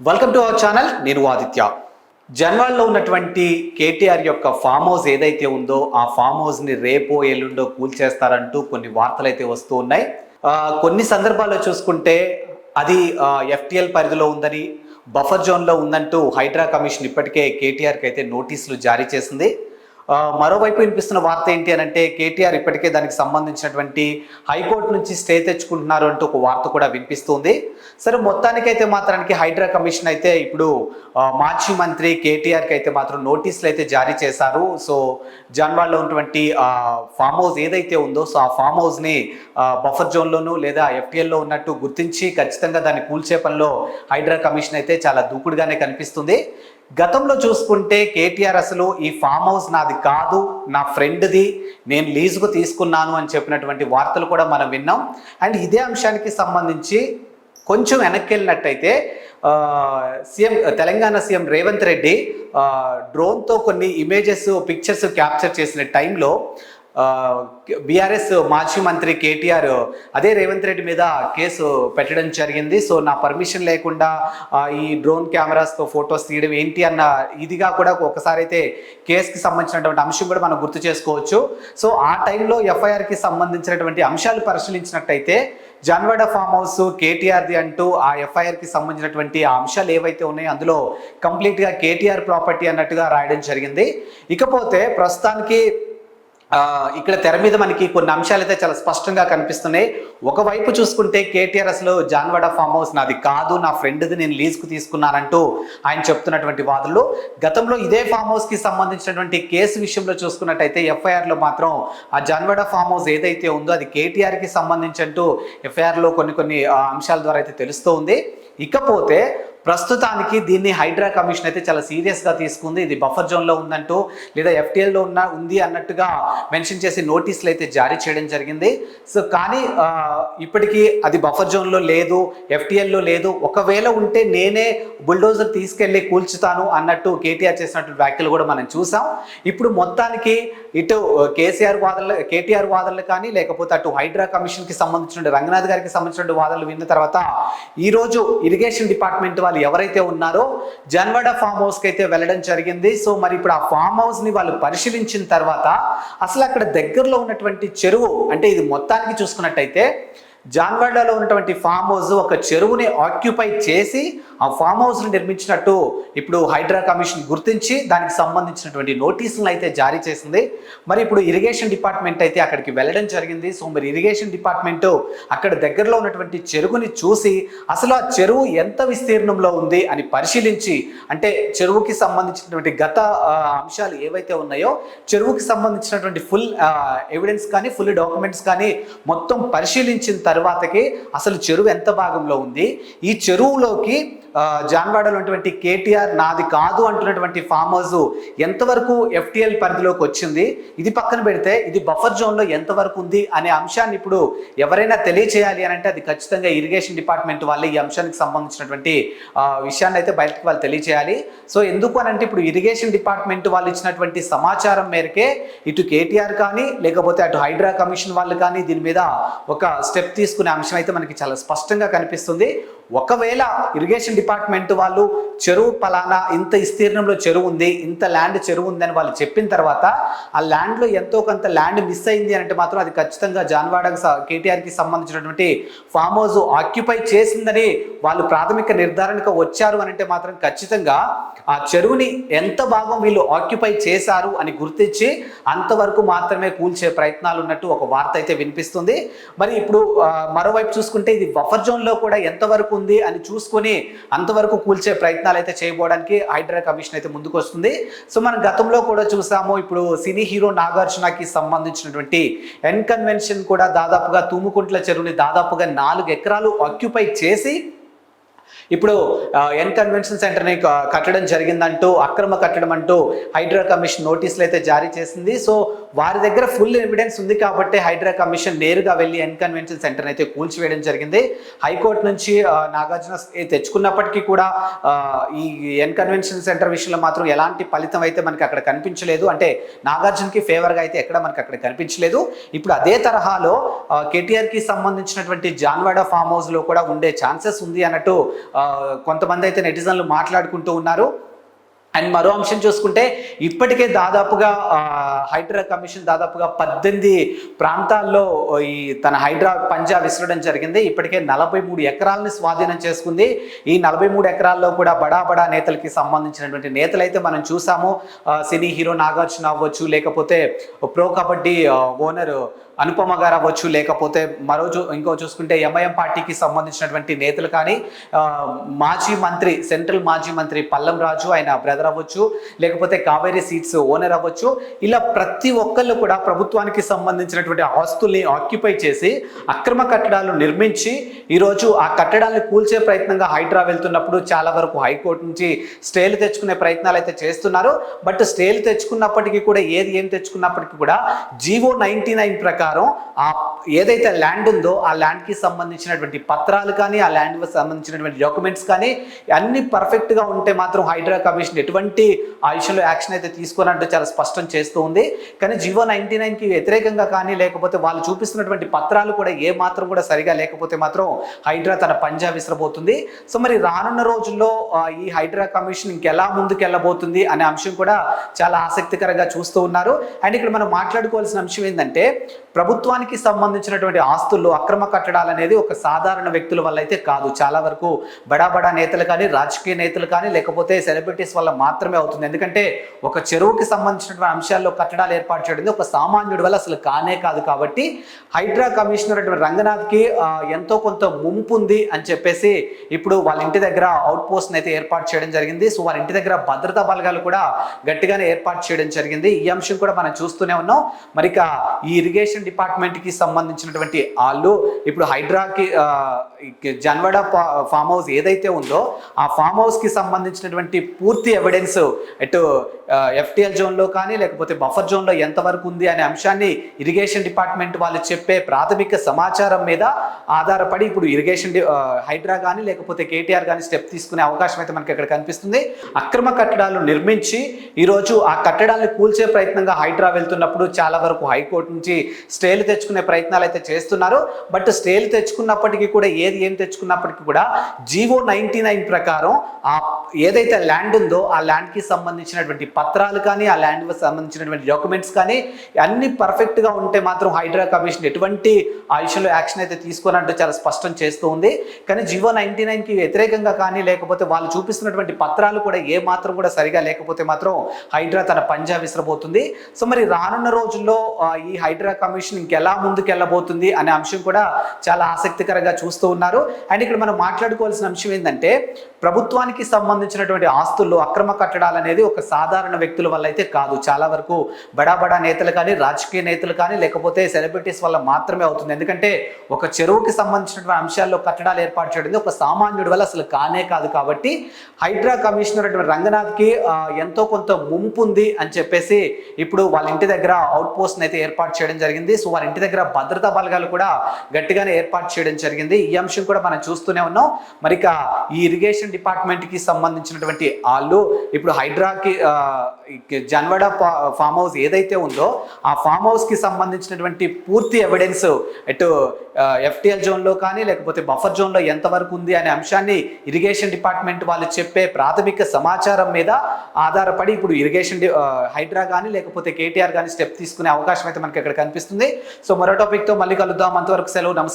Welcome to our channel నేను ఆదిత్య. జన్వాల్లో ఉన్నటువంటి కేటీఆర్ యొక్క ఫామ్ హౌస్ ఏదైతే ఉందో ఆ ఫామ్ హౌస్ని రేపో ఎల్లుండో కూల్చేస్తారంటూ కొన్ని వార్తలు అయితే వస్తూ ఉన్నాయి. కొన్ని సందర్భాల్లో చూసుకుంటే అది ఎఫ్టీఎల్ పరిధిలో ఉందని బఫర్ జోన్లో ఉందంటూ హైడ్రా కమిషన్ ఇప్పటికే కేటీఆర్కి అయితే నోటీసులు జారీ చేసింది. మరోవైపు వినిపిస్తున్న వార్త ఏంటి అని అంటే కేటీఆర్ ఇప్పటికే దానికి సంబంధించినటువంటి హైకోర్టు నుంచి స్టే తెచ్చుకుంటున్నారు అంటూ ఒక వార్త కూడా వినిపిస్తుంది. సరే మొత్తానికైతే మాత్రానికి హైడ్రా కమిషన్ అయితే ఇప్పుడు మాజీ మంత్రి కేటీఆర్కి అయితే మాత్రం నోటీసులు అయితే జారీ చేశారు. సో జన్వాల్లో ఉన్నటువంటి ఫామ్ హౌస్ ఏదైతే ఉందో సో ఆ ఫామ్ హౌస్ని బఫర్ జోన్లోను లేదా ఎఫ్టీఎల్లో ఉన్నట్టు గుర్తించి ఖచ్చితంగా దాన్ని కూల్చే పనిలో హైడ్రా కమిషన్ అయితే చాలా దూకుడుగానే కనిపిస్తుంది. గతంలో చూసుకుంటే కేటీఆర్ అసలు ఈ ఫామ్ హౌస్ నాది కాదు నా ఫ్రెండ్ది నేను లీజుకు తీసుకున్నాను అని చెప్పినటువంటి వార్తలు కూడా మనం విన్నాం. అండ్ ఇదే అంశానికి సంబంధించి కొంచెం వెనక్కి వెళ్ళినట్టయితే సీఎం తెలంగాణ సీఎం రేవంత్ రెడ్డి డ్రోన్తో కొన్ని ఇమేజెస్ పిక్చర్స్ క్యాప్చర్ చేసిన టైంలో బీఆర్ఎస్ మాజీ మంత్రి కేటీఆర్ అదే రేవంత్ రెడ్డి మీద కేసు పెట్టడం జరిగింది. సో నా పర్మిషన్ లేకుండా ఈ డ్రోన్ కెమెరాస్తో ఫొటోస్ తీయడం ఏంటి అన్న ఇదిగా కూడా ఒకసారి అయితే కేసుకి సంబంధించినటువంటి అంశం కూడా మనం గుర్తు చేసుకోవచ్చు. సో ఆ టైంలో ఎఫ్ఐఆర్కి సంబంధించినటువంటి అంశాలు పరిశీలించినట్టయితే జన్వాడ ఫామ్ హౌస్ కేటీఆర్ది అంటూ ఆ ఎఫ్ఐఆర్కి సంబంధించినటువంటి ఆ అంశాలు ఏవైతే ఉన్నాయో అందులో కంప్లీట్గా కేటీఆర్ ప్రాపర్టీ అన్నట్టుగా రాయడం జరిగింది. ఇకపోతే ప్రస్తుతానికి ఇక్కడ తెర మీద మనకి కొన్ని అంశాలు అయితే చాలా స్పష్టంగా కనిపిస్తున్నాయి. ఒకవైపు చూసుకుంటే కేటీఆర్ అసలు జాన్వాడ ఫామ్ హౌస్ నాది కాదు నా ఫ్రెండ్ది నేను లీజ్కు తీసుకున్నానంటూ ఆయన చెప్తున్నటువంటి వాదులు గతంలో ఇదే ఫామ్ హౌస్కి సంబంధించినటువంటి కేసు విషయంలో చూసుకున్నట్టయితే ఎఫ్ఐఆర్లో మాత్రం ఆ జాన్వాడ ఫామ్ హౌస్ ఏదైతే ఉందో అది కేటీఆర్కి సంబంధించి అంటూ ఎఫ్ఐఆర్లో కొన్ని కొన్ని అంశాల ద్వారా అయితే తెలుస్తూ ఉంది. ఇకపోతే ప్రస్తుతానికి దీన్ని హైడ్రా కమిషన్ అయితే చాలా సీరియస్గా తీసుకుంది. ఇది బఫర్ జోన్లో ఉందంటూ లేదా ఎఫ్టీఎల్లో ఉన్న ఉంది అన్నట్టుగా మెన్షన్ చేసి నోటీసులు అయితే జారీ చేయడం జరిగింది. సో కానీ ఇప్పటికీ అది బఫర్ జోన్లో లేదు ఎఫ్టీఎల్లో లేదు. ఒకవేళ ఉంటే నేనే బుల్డోజర్ తీసుకెళ్ళి కూల్చుతాను అన్నట్టు కేటీఆర్ చేసినటువంటి వ్యాఖ్యలు కూడా మనం చూసాం. ఇప్పుడు మొత్తానికి ఇటు కేసీఆర్ వాదనలు కేటీఆర్ వాదనలు కానీ లేకపోతే అటు హైడ్రా కమిషన్కి సంబంధించిన రంగనాథ్ గారికి సంబంధించిన వాదనలు విన్న తర్వాత ఈరోజు ఇరిగేషన్ డిపార్ట్మెంట్ వాళ్ళు ఎవరైతే ఉన్నారో జన్వడ ఫామ్ హౌస్కి అయితే వెళ్ళడం జరిగింది. సో మరి ఇప్పుడు ఆ ఫామ్ హౌస్ని వాళ్ళు పరిశీలించిన తర్వాత అసలు అక్కడ దగ్గరలో ఉన్నటువంటి చెరువు అంటే ఇది మొత్తానికి చూసుకున్నట్టయితే జాన్వాడలో ఉన్నటువంటి ఫామ్ హౌస్ ఒక చెరువుని ఆక్యుపై చేసి ఆ ఫామ్ హౌస్ని నిర్మించినట్టు ఇప్పుడు హైడ్రా కమిషన్ గుర్తించి దానికి సంబంధించినటువంటి నోటీసులను అయితే జారీ చేసింది. మరి ఇప్పుడు ఇరిగేషన్ డిపార్ట్మెంట్ అయితే అక్కడికి వెళ్ళడం జరిగింది. సో మరి ఇరిగేషన్ డిపార్ట్మెంట్ అక్కడ దగ్గరలో ఉన్నటువంటి చెరువుని చూసి అసలు ఆ చెరువు ఎంత విస్తీర్ణంలో ఉంది అని పరిశీలించి అంటే చెరువుకి సంబంధించినటువంటి గత అంశాలు ఏవైతే ఉన్నాయో చెరువుకి సంబంధించినటువంటి ఫుల్ ఎవిడెన్స్ కానీ ఫుల్ డాక్యుమెంట్స్ కానీ మొత్తం పరిశీలించిన తర్వాతకి అసలు చెరువు ఎంత భాగంలో ఉంది? ఈ చెరువులోకి జాన్వాడలో ఉన్నటువంటి కేటీఆర్ నాది కాదు అంటున్నటువంటి ఫామ్ హౌస్ ఎంతవరకు ఎఫ్టీఎల్ పరిధిలోకి వచ్చింది? ఇది పక్కన పెడితే ఇది బఫర్ జోన్లో ఎంతవరకు ఉంది అనే అంశాన్ని ఇప్పుడు ఎవరైనా తెలియచేయాలి అని అంటే అది ఖచ్చితంగా ఇరిగేషన్ డిపార్ట్మెంట్ వాళ్ళే ఈ అంశానికి సంబంధించినటువంటి విషయాన్ని అయితే బయటకు వాళ్ళు తెలియచేయాలి. సో ఎందుకు అని అంటే ఇప్పుడు ఇరిగేషన్ డిపార్ట్మెంట్ వాళ్ళు ఇచ్చినటువంటి సమాచారం మేరకే ఇటు కేటీఆర్ కానీ లేకపోతే అటు హైడ్రా కమిషన్ వాళ్ళు కానీ దీని మీద ఒక స్టెప్ తీసుకునే అంశం అయితే మనకి చాలా స్పష్టంగా కనిపిస్తుంది. ఒకవేళ ఇరిగేషన్ డిపార్ట్మెంట్ వాళ్ళు చెరువు పలానా ఇంత విస్తీర్ణంలో చెరువు ఉంది ఇంత ల్యాండ్ చెరువు ఉంది అని వాళ్ళు చెప్పిన తర్వాత ఆ ల్యాండ్లో ఎంతో కొంత ల్యాండ్ మిస్ అయింది అని అంటే మాత్రం అది ఖచ్చితంగా జాన్వాడకు కేటీఆర్కి సంబంధించినటువంటి ఫామ్ హౌస్ ఆక్యుపై చేసిందని వాళ్ళు ప్రాథమిక నిర్ధారణకు వచ్చారు అని అంటే మాత్రం ఖచ్చితంగా ఆ చెరువుని ఎంత భాగం వీళ్ళు ఆక్యుపై చేశారు అని గుర్తించి అంతవరకు మాత్రమే కూల్చే ప్రయత్నాలు ఉన్నట్టు ఒక వార్త అయితే వినిపిస్తుంది. మరి ఇప్పుడు మరోవైపు చూసుకుంటే ఇది బఫర్ జోన్లో కూడా ఎంతవరకు ఉంది అని చూసుకొని అంతవరకు కూల్చే ప్రయత్నాలు అయితే చేయబోవడానికి హైడ్రా కమిషన్ అయితే ముందుకు వస్తుంది సో మనం గతంలో కూడా చూసాము ఇప్పుడు సినీ హీరో నాగార్జునకి సంబంధించినటువంటి ఎన్ కన్వెన్షన్ కూడా దాదాపుగా తూముకుంట్ల చెరువుని దాదాపుగా నాలుగు ఎకరాలు ఆక్యుపై చేసి ఇప్పుడు ఎన్ కన్వెన్షన్ సెంటర్ని కట్టడం జరిగిందంటూ అక్రమ కట్టడం అంటూ హైడ్రా కమిషన్ నోటీసులు అయితే జారీ చేసింది. సో వారి దగ్గర ఫుల్ ఎవిడెన్స్ ఉంది కాబట్టి హైడ్రా కమిషన్ నేరుగా వెళ్ళి ఎన్కన్వెన్షన్ సెంటర్ అయితే కూల్చివేయడం జరిగింది. హైకోర్టు నుంచి నాగార్జున తెచ్చుకున్నప్పటికీ కూడా ఈ ఎన్ కన్వెన్షన్ సెంటర్ విషయంలో మాత్రం ఎలాంటి ఫలితం అయితే మనకి అక్కడ కనిపించలేదు. అంటే నాగార్జునకి ఫేవర్గా అయితే ఎక్కడ మనకి అక్కడ కనిపించలేదు. ఇప్పుడు అదే తరహాలో కేటీఆర్కి సంబంధించినటువంటి జాన్వాడ ఫామ్ హౌస్లో కూడా ఉండే ఛాన్సెస్ ఉంది అన్నట్టు కొంతమంది అయితే నెటిజన్లు మాట్లాడుకుంటూ ఉన్నారు. అండ్ మరో అంశం చూసుకుంటే ఇప్పటికే దాదాపుగా హైడ్రా కమిషన్ దాదాపుగా పద్దెనిమిది ప్రాంతాల్లో ఈ తన హైడ్రా పంజా విసరడం జరిగింది. ఇప్పటికే నలభై మూడు ఎకరాలని స్వాధీనం చేసుకుంది. ఈ నలభై మూడు ఎకరాల్లో కూడా బడా బడా నేతలకి సంబంధించినటువంటి నేతలు అయితే మనం చూసాము. సినీ హీరో నాగార్జున అవ్వచ్చు లేకపోతే ప్రో కబడ్డీ ఓనర్ అనుపమ గారు అవ్వచ్చు లేకపోతే మరో ఇంకో చూసుకుంటే ఎంఐఎం పార్టీకి సంబంధించినటువంటి నేతలు కానీ మాజీ మంత్రి సెంట్రల్ మాజీ మంత్రి పల్లం రాజు ఆయన బ్రదర్ అవ్వచ్చు లేకపోతే కావేరీ సీట్స్ ఓనర్ అవ్వచ్చు. ఇలా ప్రతి ఒక్కళ్ళు కూడా ప్రభుత్వానికి సంబంధించినటువంటి ఆస్తుల్ని ఆక్యుపై చేసి అక్రమ కట్టడాలు నిర్మించి ఈరోజు ఆ కట్టడాలను కూల్చే ప్రయత్నంగా హైడ్రా వెళ్తున్నప్పుడు చాలా వరకు హైకోర్టు నుంచి స్టేలు తెచ్చుకునే ప్రయత్నాలు అయితే చేస్తున్నారు. బట్ స్టేలు తెచ్చుకున్నప్పటికీ కూడా ఏది ఏం తెచ్చుకున్నప్పటికీ కూడా జీవో నైన్టీ నైన్ ప్రకారం ఆ ఏదైతే ల్యాండ్ ఉందో ఆ ల్యాండ్కి సంబంధించినటువంటి పత్రాలు కానీ ఆ ల్యాండ్కి సంబంధించినటువంటి డాక్యుమెంట్స్ కానీ అన్ని పర్ఫెక్ట్గా ఉంటే మాత్రం హైడ్రా కమిషన్ ఎటువంటి ఆ విషయంలో యాక్షన్ అయితే తీసుకోనంటూ చాలా స్పష్టం చేస్తూ ఉంది. కానీ జీవో నైన్టీ నైన్కి వ్యతిరేకంగా కానీ లేకపోతే వాళ్ళు చూపిస్తున్నటువంటి పత్రాలు కూడా ఏ మాత్రం కూడా సరిగా లేకపోతే మాత్రం హైడ్రా తన పంజా విసిరబోతుంది. సో మరి రానున్న రోజుల్లో ఈ హైడ్రా కమిషన్ ఇంకెలా ముందుకెళ్ళబోతుంది అనే అంశం కూడా చాలా ఆసక్తికరంగా చూస్తూ ఉన్నారు. అండ్ ఇక్కడ మనం మాట్లాడుకోవాల్సిన అంశం ఏంటంటే ప్రభుత్వానికి సంబంధించినటువంటి ఆస్తుల్లో అక్రమ కట్టడాలు అనేది ఒక సాధారణ వ్యక్తుల వల్ల అయితే కాదు. చాలా వరకు బడా బడా నేతలు కానీ రాజకీయ నేతలు కానీ లేకపోతే సెలబ్రిటీస్ వల్ల మాత్రమే అవుతుంది. ఎందుకంటే ఒక చెరువుకి సంబంధించినటువంటి అంశాల్లో కట్టడాలు ఏర్పాటు చేయడం ఒక సామాన్యుడి వల్ల అసలు కానే కాదు కాబట్టి హైడ్రా కమిషనర్ అటువంటి రంగనాథ్కి ఎంతో కొంత ముంపు ఉంది అని చెప్పేసి ఇప్పుడు వాళ్ళ ఇంటి దగ్గర అవుట్ పోస్ట్ అయితే ఏర్పాటు చేయడం జరిగింది. సో వాళ్ళ ఇంటి దగ్గర భద్రతా బలగాలు కూడా గట్టిగానే ఏర్పాటు చేయడం జరిగింది. ఈ అంశం కూడా మనం చూస్తూనే ఉన్నాం. మరి ఈ ఇరిగేషన్ డిపార్ట్మెంట్కి సంబంధించినటువంటి వాళ్ళు ఇప్పుడు హైడ్రాకి జన్వడ ఫామ్ హౌస్ ఏదైతే ఉందో ఆ ఫామ్ హౌస్కి సంబంధించినటువంటి పూర్తి ఎవిడెన్స్ ఇటు ఎఫ్టిఎల్ జోన్లో కానీ లేకపోతే బఫర్ జోన్లో ఎంతవరకు ఉంది అనే అంశాన్ని ఇరిగేషన్ డిపార్ట్మెంట్ వాళ్ళు చెప్పే ప్రాథమిక సమాచారం మీద ఆధారపడి ఇప్పుడు ఇరిగేషన్ హైడ్రా కానీ లేకపోతే కేటీఆర్ కానీ స్టెప్ తీసుకునే అవకాశం అయితే మనకి ఇక్కడ కనిపిస్తుంది. అక్రమ కట్టడాలు నిర్మించి ఈరోజు ఆ కట్టడాలను కూల్చే ప్రయత్నంగా హైడ్రా వెళ్తున్నప్పుడు చాలా వరకు హైకోర్టు నుంచి స్టేలు తెచ్చుకునే ప్రయత్నాలు అయితే చేస్తున్నారు. బట్ స్టేలు తెచ్చుకున్నప్పటికీ కూడా ఏది ఏం తెచ్చుకున్నప్పటికీ కూడా జీవో నైన్టీ నైన్ ప్రకారం ఆ ఏదైతే ల్యాండ్ ఉందో ఆ ల్యాండ్కి సంబంధించినటువంటి పత్రాలు కానీ ఆ ల్యాండ్కి సంబంధించినటువంటి డాక్యుమెంట్స్ కానీ అన్ని పర్ఫెక్ట్గా ఉంటే మాత్రం హైడ్రా కమిషన్ ఎటువంటి ఆ యాక్షన్ అయితే తీసుకోనంటూ చాలా స్పష్టం చేస్తూ ఉంది. కానీ జీవో నైన్టీ నైన్కి వ్యతిరేకంగా కానీ లేకపోతే వాళ్ళు చూపిస్తున్నటువంటి పత్రాలు కూడా ఏ మాత్రం కూడా సరిగా లేకపోతే మాత్రం హైడ్రా తన పంజా విసిరబోతుంది. సో మరి రానున్న రోజుల్లో ఈ హైడ్రా కమిషన్ ఇంకెలా ముందుకు వెళ్ళబోతుంది అనే అంశం కూడా చాలా ఆసక్తికరంగా చూస్తూ ఉన్నారు. అండ్ ఇక్కడ మనం మాట్లాడుకోవాల్సిన అంశం ఏంటంటే ప్రభుత్వానికి సంబంధించినటువంటి ఆస్తుల్లో అక్రమ కట్టడాలు అనేది ఒక సాధారణ వ్యక్తుల వల్ల అయితే కాదు. చాలా వరకు బడా బడా నేతలు కానీ రాజకీయ నేతలు కానీ లేకపోతే సెలబ్రిటీస్ వల్ల మాత్రమే అవుతుంది. ఎందుకంటే ఒక చెరువుకి సంబంధించినటువంటి అంశాల్లో కట్టడాలు ఏర్పాటు చేయడం ఒక సామాన్యుడి వల్ల అసలు కానే కాదు. కాబట్టి హైడ్రా కమిషనర్ అటువంటి రంగనాథ్కి ఎంతో కొంత ముంపు ఉంది అని చెప్పేసి ఇప్పుడు వాళ్ళ ఇంటి దగ్గర అవుట్ పోస్ట్ అయితే ఏర్పాటు చేయడం జరిగింది. సో వారి ఇంటి దగ్గర భద్రతా బలగాలు కూడా గట్టిగానే ఏర్పాటు చేయడం జరిగింది. ఈ అంశం కూడా మనం చూస్తూనే ఉన్నాం. మరి ఇక ఈ ఇరిగేషన్ డిపార్ట్మెంట్కి సంబంధించినటువంటి వాళ్ళు ఇప్పుడు హైడ్రాకి జన్వడ ఫామ్ హౌస్ ఏదైతే ఉందో ఆ ఫామ్ హౌస్కి సంబంధించినటువంటి పూర్తి ఎవిడెన్స్ ఇటు ఎఫ్టిఎల్ జోన్లో కానీ లేకపోతే బఫర్ జోన్లో ఎంతవరకు ఉంది అనే అంశాన్ని ఇరిగేషన్ డిపార్ట్మెంట్ వాళ్ళు చెప్పే ప్రాథమిక సమాచారం మీద ఆధారపడి ఇప్పుడు ఇరిగేషన్ హైడ్రా కానీ లేకపోతే కేటీఆర్ కానీ స్టెప్ తీసుకునే అవకాశం అయితే మనకి ఇక్కడ కనిపిస్తుంది. సో మరో టాపిక్తో మళ్ళీ కలుద్దాం. అంతవరకు సెలవు. నమస్కారం.